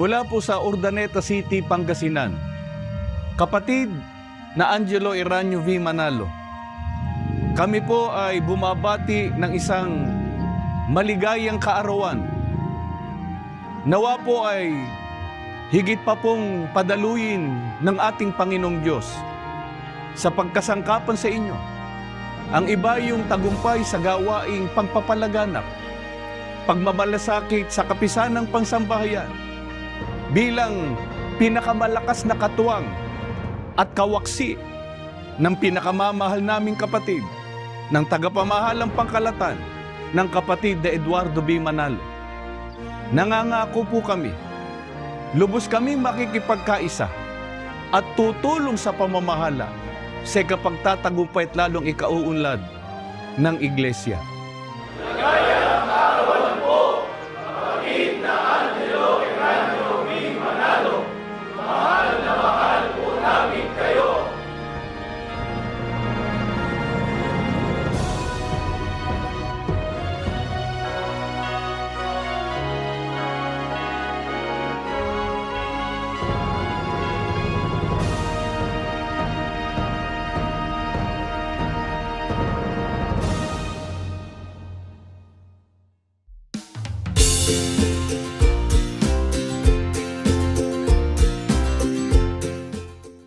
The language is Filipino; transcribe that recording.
mula po sa Urdaneta City, Pangasinan. Kapatid na Angelo Iranyo V. Manalo. Kami po ay bumabati ng isang maligayang kaarawan. Nawa po ay higit pa pong padaluyin ng ating Panginoong Diyos sa pagkasangkapan sa inyo. Ang iba yung tagumpay sa gawaing pagpapalaganap, pagmamalasakit sa kapisanang pangsambahayan, bilang pinakamalakas na katuwang at kawaksi ng pinakamamahal naming kapatid ng tagapamahalang pangkalatan ng kapatid na Eduardo B. Manalo. Nangangako po kami, lubos kami makikipagkaisa at tutulong sa pamamahala sa kapagtatagumpay at lalong ikauunlad ng iglesia.